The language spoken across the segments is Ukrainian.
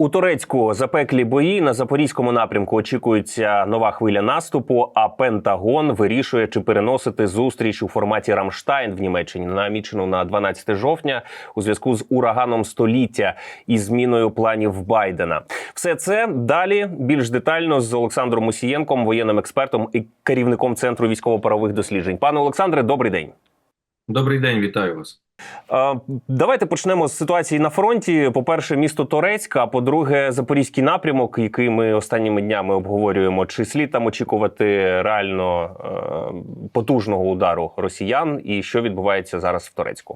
У Турецьку запеклі бої на запорізькому напрямку очікується нова хвиля наступу. А Пентагон вирішує, чи переносити зустріч у форматі Рамштайн в Німеччині намічену на 12 жовтня у зв'язку з ураганом століття і зміною планів Байдена. Все це далі більш детально з Олександром Мусієнком, воєнним експертом і керівником центру військово-правових досліджень. Пане Олександре, добрий день. Добрий день, вітаю вас. Давайте почнемо з ситуації на фронті. По перше, місто Торецьк, а по-друге, запорізький напрямок, який ми останніми днями обговорюємо. Чи слід там очікувати реально е, потужного удару росіян, і що відбувається зараз в Торецьку?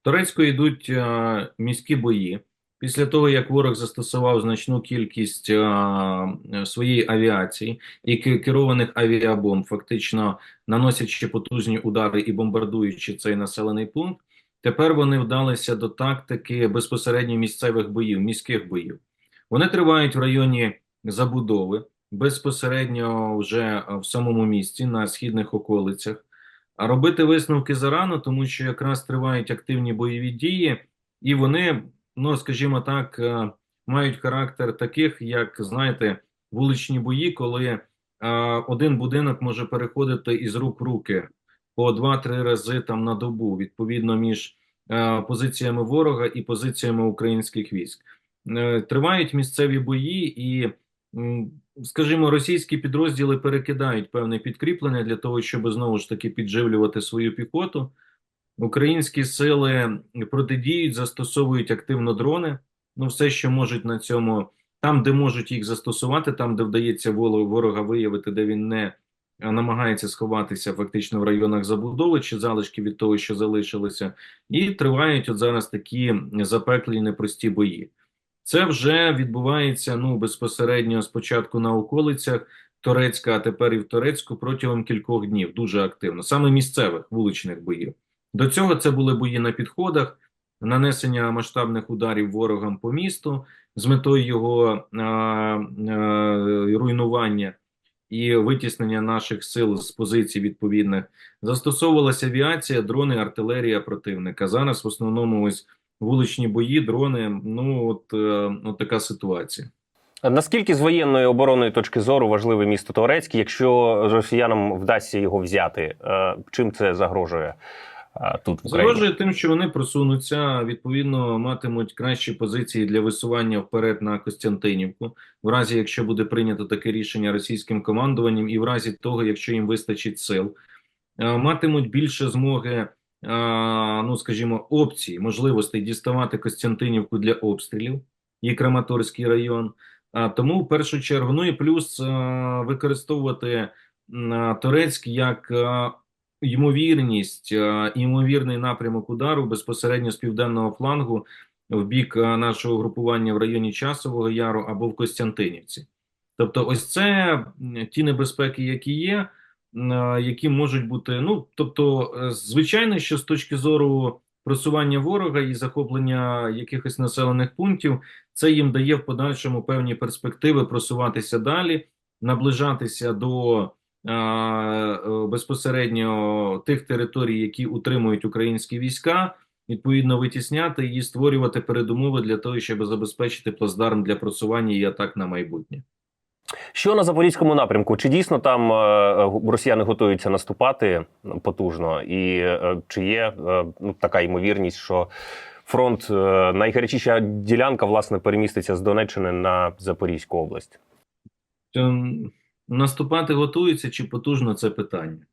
В Турецьку йдуть е, міські бої. Після того, як ворог застосував значну кількість е, своєї авіації і керованих авіабомб, фактично наносячи потужні удари і бомбардуючи цей населений пункт, тепер вони вдалися до тактики безпосередньо місцевих боїв, міських боїв. Вони тривають в районі забудови, безпосередньо вже в самому місті, на східних околицях. А робити висновки зарано, тому що якраз тривають активні бойові дії, і вони, ну скажімо так, е, мають характер таких, як знаєте, вуличні бої, коли е, один будинок може переходити із рук в руки по 2-3 рази там на добу, відповідно між е, позиціями ворога і позиціями українських військ. Тривають місцеві бої і. Скажімо, російські підрозділи перекидають певне підкріплення для того, щоб знову ж таки підживлювати свою піхоту. Українські сили протидіють, застосовують активно дрони. Ну, все, що можуть на цьому, там, де можуть їх застосувати, там, де вдається ворога виявити, де він не намагається сховатися фактично в районах забудови чи залишки від того, що залишилося, і тривають от зараз такі запеклі непрості бої. Це вже відбувається ну безпосередньо спочатку на околицях Торецька, а тепер і в Торецьку протягом кількох днів дуже активно, саме місцевих вуличних боїв. До цього це були бої на підходах, нанесення масштабних ударів ворогам по місту з метою його а, а, руйнування і витіснення наших сил з позицій відповідних. Застосовувалася авіація, дрони, артилерія противника. Зараз в основному ось вуличні бої, дрони. Ну от, е, от така ситуація. Наскільки з воєнної оборонної точки зору важливе місто Торецьк, якщо росіянам вдасться його взяти? Е, Чим це загрожує е, тут в Україні? Загрожує тим, що вони просунуться, відповідно, матимуть кращі позиції для висування вперед на Костянтинівку, в разі якщо буде прийнято таке рішення російським командуванням, і в разі того, якщо їм вистачить сил, матимуть більше змоги, ну скажімо, опцій, можливостей діставати Костянтинівку для обстрілів і Краматорський район. Тому в першу чергу, ну і плюс використовувати Торецьк як ймовірність, е, ймовірний напрямок удару безпосередньо з південного флангу в бік е, нашого групування в районі Часового Яру або в Костянтинівці. Тобто, ось це ті небезпеки, які є, е, які можуть бути. Ну тобто, звичайно, що з точки зору просування ворога і захоплення якихось населених пунктів, це їм дає в подальшому певні перспективи просуватися далі, наближатися до безпосередньо тих територій, які утримують українські війська, відповідно витісняти і створювати передумови для того, щоб забезпечити плацдарм для просування і атак на майбутнє. Що на запорізькому напрямку? Чи дійсно там е, росіяни готуються наступати потужно? І е, чи є е, ну, така ймовірність, що фронт е, найгарячіша ділянка власне переміститься з Донеччини на Запорізьку область? Наступати готуються чи потужно це питання,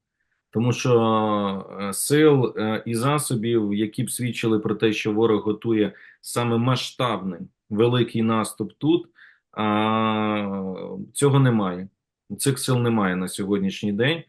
тому що е, сил е, і засобів, які б свідчили про те, що ворог готує саме масштабний великий наступ тут, цього немає. Цих сил немає на сьогоднішній день.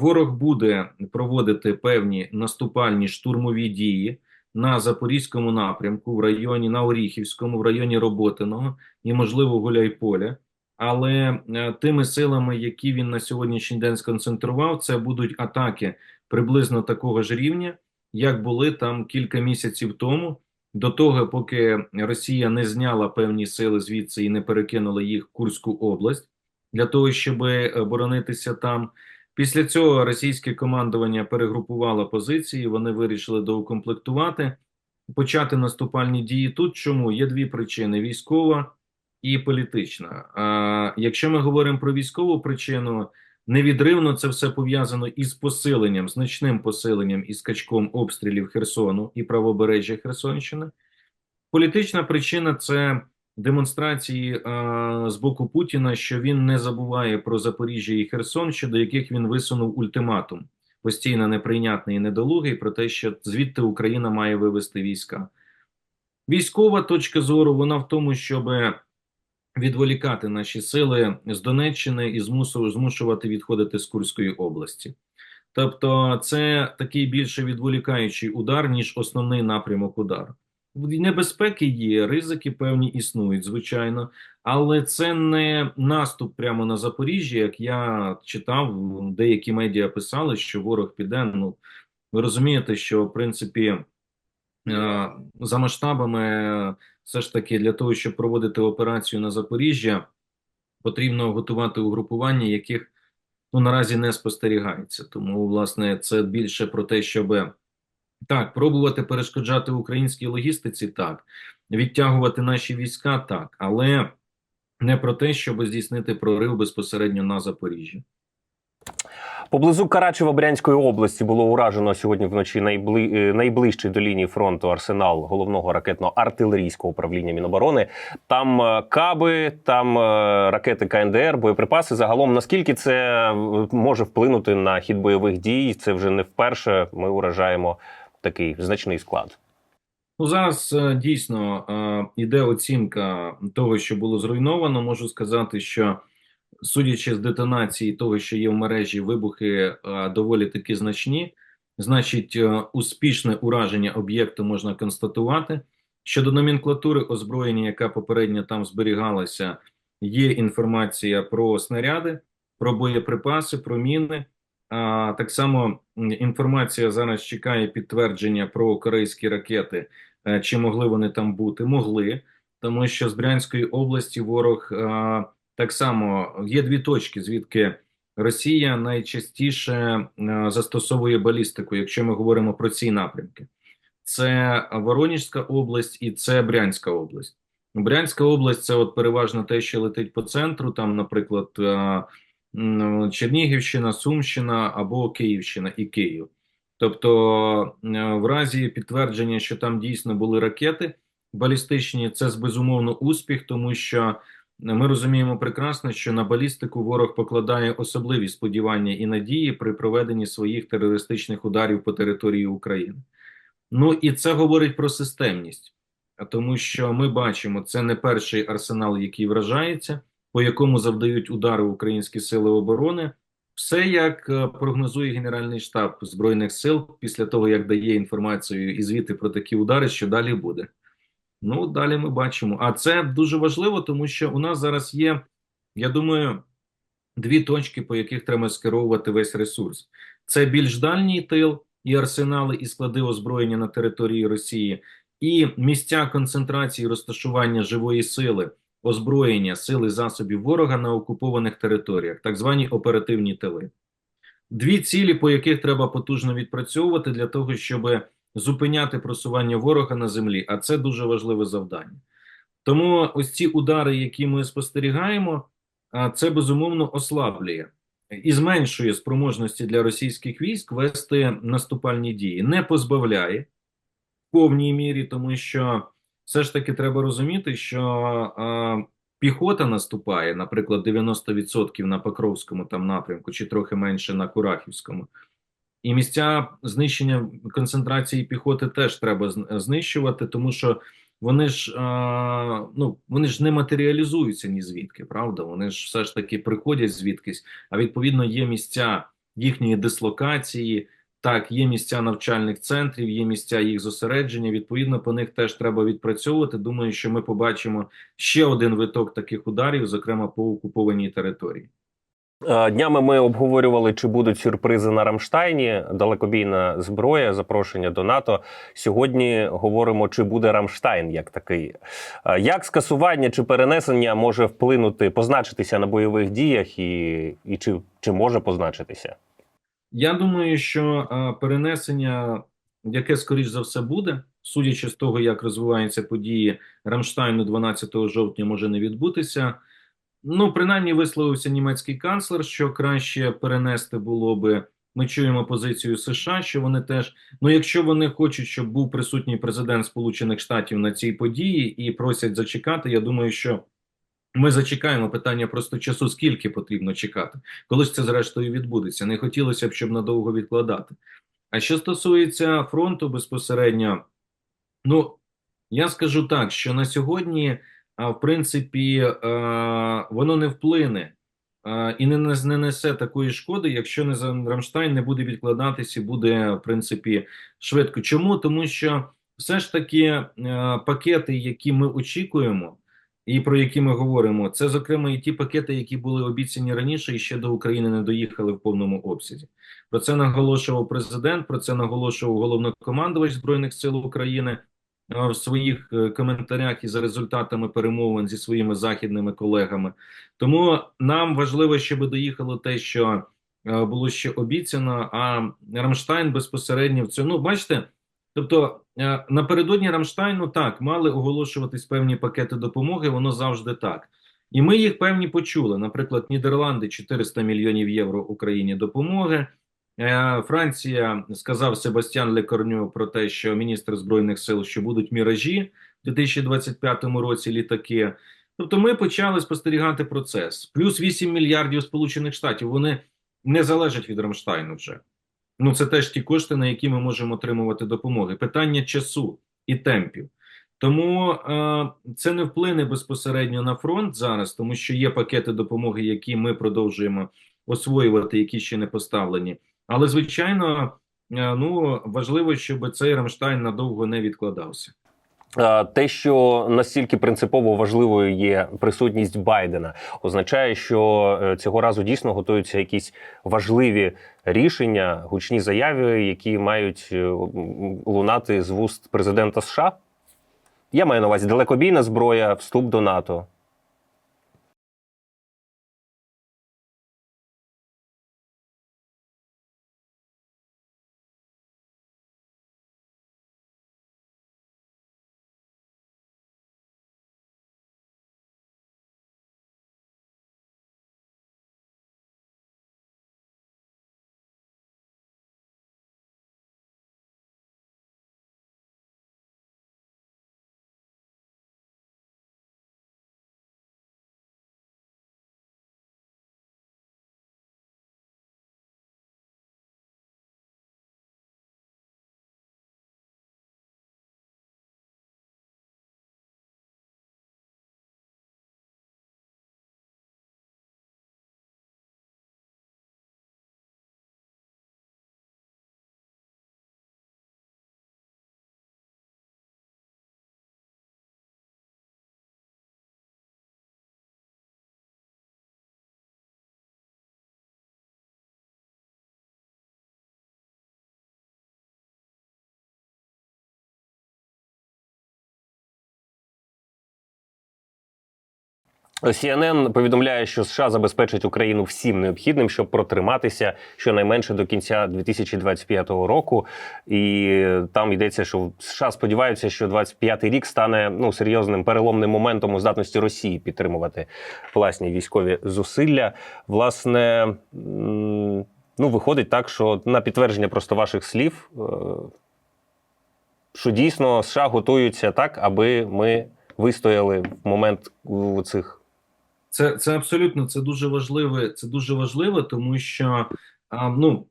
Ворог буде проводити певні наступальні штурмові дії на Запорізькому напрямку, в районі на Оріхівському, в районі Роботиного і, можливо, Гуляйполя. Але е, тими силами, які він на сьогоднішній день сконцентрував, це будуть атаки приблизно такого ж рівня, як були там кілька місяців тому, до того, поки Росія не зняла певні сили звідси і не перекинула їх в Курську область для того, щоб е, боронитися там. Після цього російське командування перегрупувало позиції. Вони вирішили доукомплектувати почати наступальні дії тут. Чому? Є дві причини: військова і політична. А, якщо ми говоримо про військову причину, невідривно це все пов'язано із посиленням, значним посиленням і скачком обстрілів Херсону і правобережжя Херсонщини. Політична причина це демонстрації е, з боку Путіна, що він не забуває про Запоріжжя і Херсон, щодо яких він висунув ультиматум постійно неприйнятний і недолугий про те, що звідти Україна має вивести війська. Військова точка зору вона в тому, щоб відволікати наші сили з Донеччини і змушувати відходити з Курської області. Тобто, це такий більше відволікаючий удар, ніж основний напрямок удару. Небезпеки є, ризики певні існують, звичайно, але це не наступ прямо на Запоріжжя, як я читав, деякі медіа писали, що ворог піде. Ну ви розумієте, що в принципі е, за масштабами, все ж таки, для того, щоб проводити операцію на Запоріжжя, потрібно готувати угрупування, яких ну наразі не спостерігається. Тому, власне, це більше про те, щоб так, пробувати перешкоджати українській логістиці, так, відтягувати наші війська, так, але не про те, щоб здійснити прорив безпосередньо на Запоріжжя. Поблизу Карачева-Брянської області було уражено сьогодні вночі найбли... е, найближчий до лінії фронту арсенал головного ракетно-артилерійського управління Міноборони. Там е, каби, там е, ракети КНДР, боєприпаси. Загалом, наскільки це може вплинути на хід бойових дій? Це вже не вперше. Ми уражаємо такий значний склад. Ну, зараз дійсно іде оцінка того, що було зруйновано. Можу сказати, що судячи з детонації того, що є в мережі, вибухи е, доволі таки значні. Значить, е, успішне ураження об'єкту можна констатувати. Щодо номенклатури озброєння, яка попередньо там зберігалася, є інформація про снаряди, про боєприпаси, про міни. А, так само інформація зараз чекає підтвердження про корейські ракети. Е, Чи могли вони там бути? Могли, тому що з Брянської області ворог е, так само є дві точки, звідки Росія найчастіше е, застосовує балістику, якщо ми говоримо про ці напрямки. Це Воронежська область і це Брянська область. Брянська область це от переважно те, що летить по центру, там, наприклад, е, Чернігівщина, Сумщина або Київщина і Київ. Тобто, е, в разі підтвердження, що там дійсно були ракети балістичні, це безумовно успіх, тому що ми розуміємо прекрасно, що на балістику ворог покладає особливі сподівання і надії при проведенні своїх терористичних ударів по території України. Ну і це говорить про системність, тому що ми бачимо, це не перший арсенал, який вражається, по якому завдають удари українські сили оборони. Все як е, прогнозує Генеральний штаб Збройних сил після того, як дає інформацію і звіти про такі удари, що далі буде. Ну, далі ми бачимо. А це дуже важливо, тому що у нас зараз є, я думаю, дві точки, по яких треба скеровувати весь ресурс. Це більш дальній тил і арсенали, і склади озброєння на території Росії, і місця концентрації розташування живої сили, озброєння, сили засобів ворога на окупованих територіях, так звані оперативні тили. Дві цілі, по яких треба потужно відпрацьовувати для того, щоб зупиняти просування ворога на землі, а це дуже важливе завдання. Тому ось ці удари, які ми спостерігаємо, це безумовно ослаблює і зменшує спроможності для російських військ вести наступальні дії, не позбавляє в повній мірі, тому що все ж таки треба розуміти, що піхота наступає, наприклад, 90% на Покровському там напрямку, чи трохи менше на Курахівському. І місця знищення концентрації піхоти теж треба знищувати, тому що вони ж ну вони ж не матеріалізуються ні звідки, правда? Вони ж все ж таки приходять звідкись. А відповідно є місця їхньої дислокації. Так, є місця навчальних центрів, є місця їх зосередження. Відповідно, по них теж треба відпрацьовувати. Думаю, що ми побачимо ще один виток таких ударів, зокрема по окупованій території. Е, Днями ми обговорювали, чи будуть сюрпризи на Рамштайні, далекобійна зброя, запрошення до НАТО. Сьогодні говоримо, чи буде Рамштайн як такий. Е, Як скасування чи перенесення може вплинути, позначитися на бойових діях, і, і чи, чи може позначитися? Я думаю, що е, перенесення, яке скоріш за все буде, судячи з того, як розвиваються події, Рамштайну 12 жовтня може не відбутися. Ну, принаймні, висловився німецький канцлер, що краще перенести було би. Ми чуємо позицію США, що вони теж, ну якщо вони хочуть, щоб був присутній президент Сполучених Штатів на цій події і просять зачекати, я думаю, що ми зачекаємо питання просто часу, скільки потрібно чекати, коли ж це зрештою відбудеться. Не хотілося б, щоб надовго відкладати. А що стосується фронту безпосередньо, ну я скажу так, що на сьогодні, а, в принципі, е, воно не вплине е, і не нес- не несе такої шкоди, якщо не Рамштайн не буде відкладатися буде, в принципі, швидко. Чому? Тому що все ж таки е, пакети, які ми очікуємо, і про які ми говоримо, це зокрема і ті пакети, які були обіцяні раніше і ще до України не доїхали в повному обсязі. Про це наголошував президент, про це наголошував головнокомандувач Збройних сил України в своїх е, коментарях і за результатами перемовин зі своїми західними колегами. Тому нам важливо, щоб доїхало те, що е, було ще обіцяно. А Рамштайн безпосередньо в цьому. Ну, бачите, тобто е, напередодні Рамштайну так мали оголошуватись певні пакети допомоги. Воно завжди так. І ми їх певні почули. Наприклад, Нідерланди 400 мільйонів євро Україні допомоги. Е, Франція сказав Себастьян Лекорню про те, що міністр збройних сил, що будуть міражі в 2025 році літаки. Тобто, ми почали спостерігати процес. Плюс 8 мільярдів Сполучених Штатів. Вони не залежать від Рамштайну вже. Ну, це теж ті кошти, на які ми можемо отримувати допомоги. Питання часу і темпів. Тому е, це не вплине безпосередньо на фронт зараз, тому що є пакети допомоги, які ми продовжуємо освоювати, які ще не поставлені. Але звичайно, е, ну важливо, щоб цей Рамштайн надовго не відкладався. Е, Те, що настільки принципово важливою є присутність Байдена, означає, що е, цього разу дійсно готуються якісь важливі рішення, гучні заяви, які мають лунати з вуст президента США. Я маю на увазі далекобійна зброя, вступ до НАТО. CNN повідомляє, що США забезпечить Україну всім необхідним, щоб протриматися щонайменше до кінця 2025 року. І там йдеться, що США сподіваються, що 25-й рік стане ну серйозним переломним моментом у здатності Росії підтримувати власні військові зусилля. Власне, ну виходить так, що на підтвердження просто ваших слів, е, що дійсно США готуються так, аби ми вистояли в момент цих. Це, це абсолютно це дуже важливе. Це дуже важливо, тому що ну,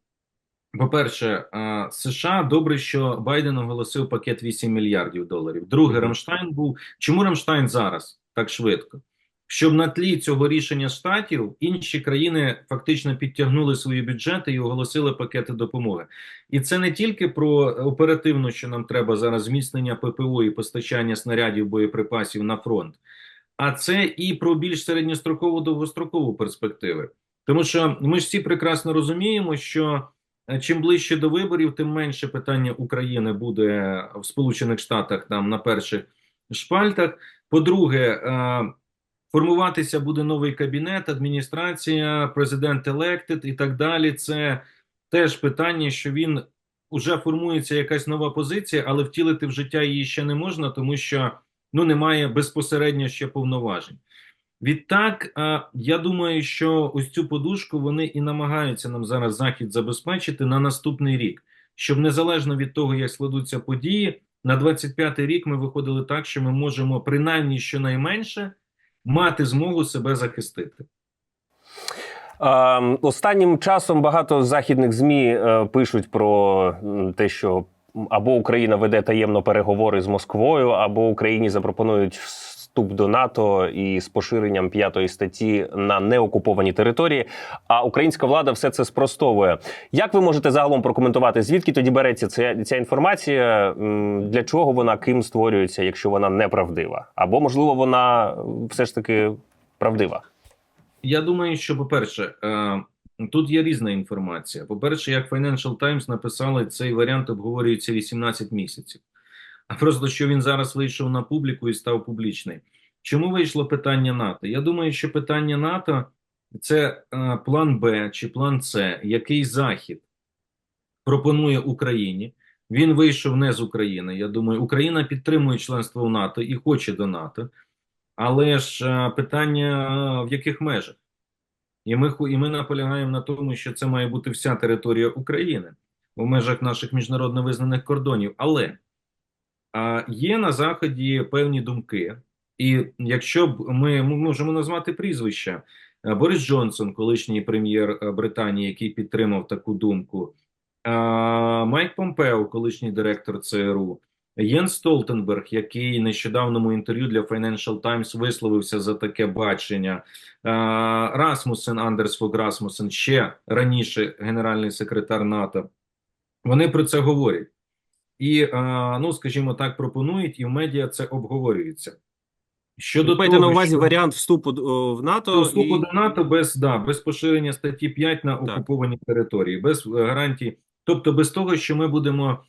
по-перше, США добре, що Байден оголосив пакет 8 мільярдів доларів. Друге, Рамштайн був. Чому Рамштайн зараз так швидко? Щоб на тлі цього рішення штатів інші країни фактично підтягнули свої бюджети і оголосили пакети допомоги. І це не тільки про оперативно, що нам треба зараз зміцнення ППО і постачання снарядів боєприпасів на фронт, а це і про більш середньострокову довгострокову перспективи. Тому що ми ж всі прекрасно розуміємо, що е, чим ближче до виборів, тим менше питання України буде в Сполучених Штатах там на перших шпальтах. По-друге, е, формуватися буде новий кабінет, адміністрація, президент електед і так далі. Це теж питання, що він вже формується якась нова позиція, але втілити в життя її ще не можна, тому що ну немає безпосередньо ще повноважень. Відтак, е, я думаю, що ось цю подушку вони і намагаються нам зараз захід забезпечити на наступний рік, щоб незалежно від того, як складуться події, на 25-й рік ми виходили так, що ми можемо принаймні щонайменше мати змогу себе захистити. Е, Останнім часом багато західних змі е, пишуть про те, що або Україна веде таємно переговори з Москвою, або Україні запропонують вступ до НАТО і з поширенням п'ятої статті на неокуповані території. А українська влада все це спростовує. Як ви можете загалом прокоментувати, звідки тоді береться ця, ця інформація? Для чого вона ким створюється, якщо вона неправдива? Або можливо вона все ж таки правдива? Я думаю, що, по-перше, е, тут є різна інформація. По-перше, як Financial Times написали, цей варіант обговорюється 18 місяців. А просто що він зараз вийшов на публіку і став публічний. Чому вийшло питання НАТО? Я думаю, що питання НАТО це е, план Б чи план С, який Захід пропонує Україні. Він вийшов не з України. Я думаю, Україна підтримує членство в НАТО і хоче до НАТО. Але ж е, питання е, в яких межах? І ми, і ми наполягаємо на тому, що це має бути вся територія України в межах наших міжнародно визнаних кордонів. Але а, є на Заході певні думки, і якщо б ми, ми можемо назвати прізвища, Борис Джонсон, колишній прем'єр Британії, який підтримав таку думку, а, Майк Помпео, колишній директор ЦРУ, Єн Столтенберг, який нещодавному інтерв'ю для Financial Times висловився за таке бачення. Е, Расмусен, Андерс Фог Расмусен, ще раніше генеральний секретар НАТО. Вони про це говорять. І, е, ну, скажімо так, пропонують, і в медіа це обговорюється. Щодо Ви маєте того, на увазі що- варіант вступу в НАТО вступу і до НАТО без, да, без поширення статті 5 на окуповані території, без е, гарантій, тобто без того, що ми будемо.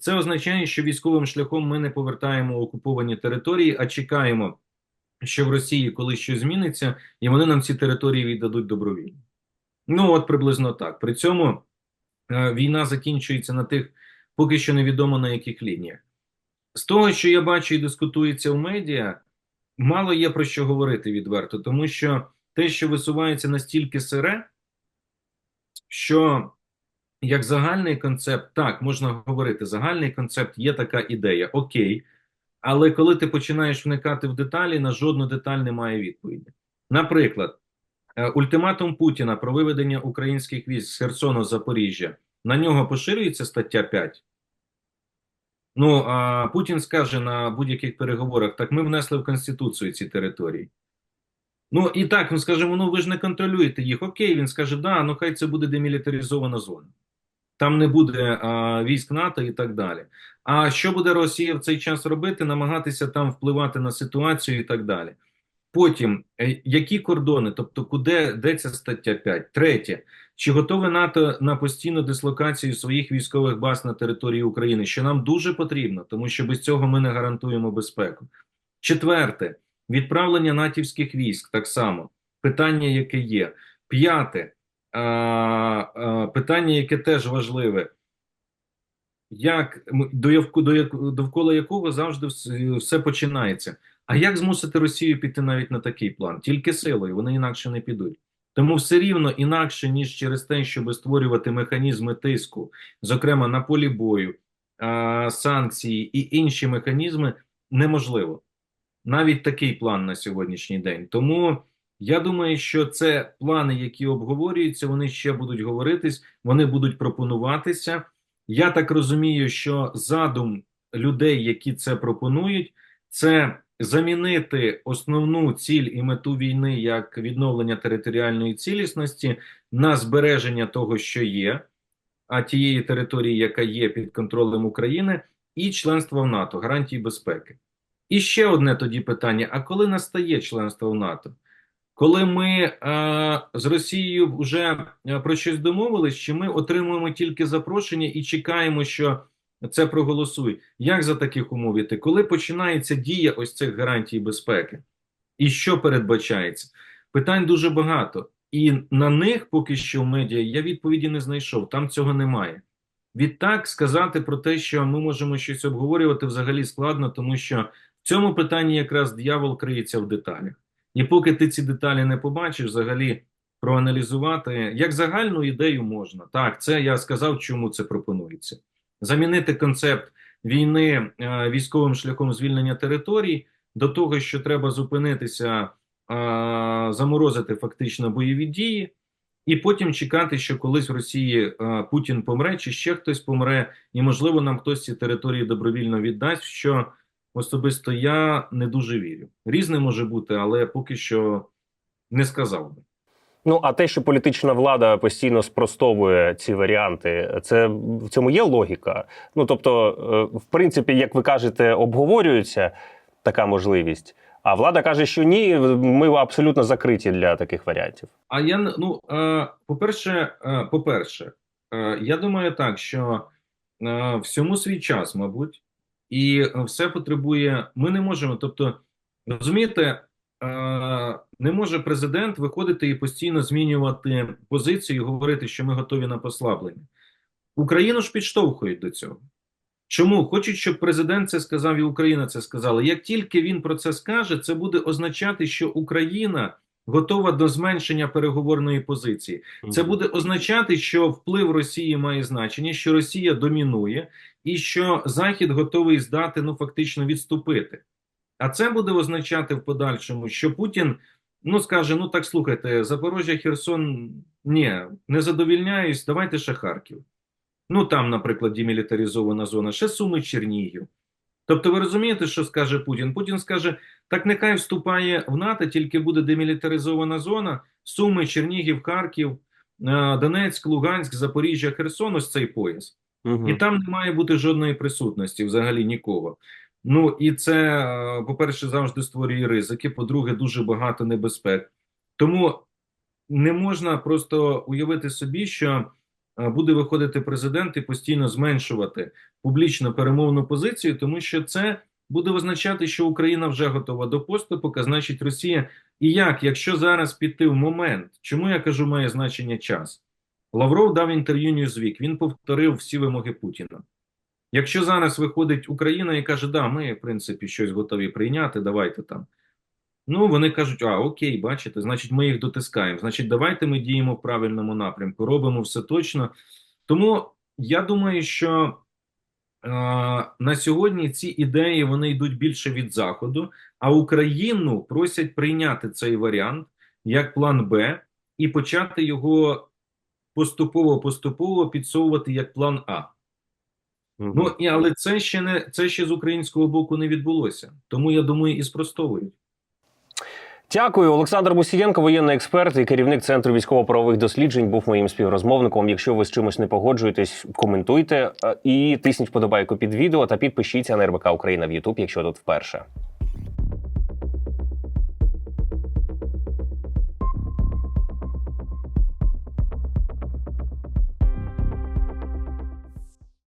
Це означає, що військовим шляхом ми не повертаємо окуповані території, а чекаємо, що в Росії коли щось зміниться, і вони нам ці території віддадуть добровільно. Ну, от приблизно так. При цьому е, війна закінчується на тих, поки що невідомо на яких лініях. З того, що я бачу і дискутується в медіа, мало є про що говорити відверто, тому що те, що висувається настільки сире, що як загальний концепт, так, можна говорити, загальний концепт є така ідея, окей, але коли ти починаєш вникати в деталі, на жодну деталь немає відповіді. Наприклад, е, ультиматум Путіна про виведення українських військ з Херсону Запоріжжя, на нього поширюється стаття 5. Ну, а Путін скаже на будь-яких переговорах: так ми внесли в Конституцію ці території. Ну і так, він скаже, ну ви ж не контролюєте їх. Окей, він скаже, да, ну хай це буде демілітаризована зона. Там не буде а, військ НАТО і так далі. А що буде Росія в цей час робити? Намагатися там впливати на ситуацію і так далі. Потім, е, які кордони, тобто, куди де ця стаття 5? Третє, чи готове НАТО на постійну дислокацію своїх військових баз на території України, що нам дуже потрібно, тому що без цього ми не гарантуємо безпеку. Четверте, відправлення натівських військ так само питання, яке є. П'яте питання, яке теж важливе. Як довкола якого завжди все починається. А як змусити Росію піти навіть на такий план? Тільки силою, вони інакше не підуть. Тому все рівно інакше, ніж через те, щоб створювати механізми тиску, зокрема на полі бою, санкції і інші механізми, неможливо. Навіть такий план на сьогоднішній день. Тому я думаю, що це плани, які обговорюються, вони ще будуть говоритись, вони будуть пропонуватися. Я так розумію, що задум людей, які це пропонують, це замінити основну ціль і мету війни як відновлення територіальної цілісності на збереження того, що є, а тієї території, яка є під контролем України, і членство в НАТО, гарантії безпеки. І ще одне тоді питання: а коли настає членство в НАТО? Коли ми е, з Росією вже е, про щось домовились, чи ми отримуємо тільки запрошення і чекаємо, що це проголосують? Як за таких умов іти? Коли починається дія ось цих гарантій безпеки? І що передбачається? Питань дуже багато, і на них поки що в медіа я відповіді не знайшов. Там цього немає. Відтак сказати про те, що ми можемо щось обговорювати, взагалі складно, тому що в цьому питанні якраз диявол криється в деталях. І поки ти ці деталі не побачиш, взагалі проаналізувати як загальну ідею можна. Так, це я сказав, чому це пропонується. Замінити концепт війни е, військовим шляхом звільнення територій до того, що треба зупинитися, е, заморозити фактично бойові дії, і потім чекати, що колись в Росії е, Путін помре, чи ще хтось помре, і можливо нам хтось ці території добровільно віддасть. Що особисто я не дуже вірю. Різне може бути, але поки що не сказав би. Ну а те, що політична влада постійно спростовує ці варіанти, це в цьому є логіка. Ну тобто, е, в принципі, як ви кажете, обговорюється така можливість. А влада каже, що ні, ми абсолютно закриті для таких варіантів. А я ну е, по-перше, е, по-перше, е, я думаю так, що всьому свій час, мабуть, і е, все потребує. Ми не можемо. Тобто, розумієте, е, не може президент виходити і постійно змінювати позицію і говорити, що ми готові на послаблення. Україну ж підштовхують до цього. Чому хочуть, щоб президент це сказав і Україна це сказала. Як тільки він про це скаже, це буде означати, що Україна готова до зменшення переговорної позиції. Це буде означати, що вплив Росії має значення, що Росія домінує, і що Захід готовий здати, ну фактично відступити. А це буде означати в подальшому, що Путін ну скаже: ну так слухайте, Запорожжя, Херсон, ні, не задовільняюсь, давайте ще Харків. Ну там, наприклад, демілітаризована зона, ще Суми Чернігів. Тобто, ви розумієте, що скаже Путін? Путін скаже: так нехай вступає в НАТО, тільки буде демілітаризована зона, Суми, Чернігів, Харків, е, Донецьк, Луганськ, Запоріжжя, Херсон, ось цей пояс. Мгм. І там не має бути жодної присутності, взагалі нікого. Ну і це, е, по-перше, завжди створює ризики. По-друге, дуже багато небезпек. Тому не можна просто уявити собі, що буде виходити президент і постійно зменшувати публічно перемовну позицію, тому що це буде означати, що Україна вже готова до поступу, значить Росія. І як, якщо зараз піти в момент, чому я кажу, має значення час? Лавров дав інтерв'ю Newsweek, він повторив всі вимоги Путіна. Якщо зараз виходить Україна і каже, да, ми, в принципі, щось готові прийняти, давайте там. Ну, вони кажуть, а окей, бачите, значить, ми їх дотискаємо. Значить, давайте ми діємо в правильному напрямку, робимо все точно. Тому я думаю, що е, на сьогодні ці ідеї вони йдуть більше від Заходу, а Україну просять прийняти цей варіант як план Б і почати його поступово-поступово підсовувати як план А. Мгм. Ну і але це ще не це ще з українського боку не відбулося. Тому я думаю, і спростовують. Дякую, Олександр Мусієнко, воєнний експерт і керівник центру військово-правових досліджень, був моїм співрозмовником. Якщо ви з чимось не погоджуєтесь, коментуйте е, і тисніть вподобайку під відео та підпишіться на РБК Україна в Ютуб, якщо тут вперше.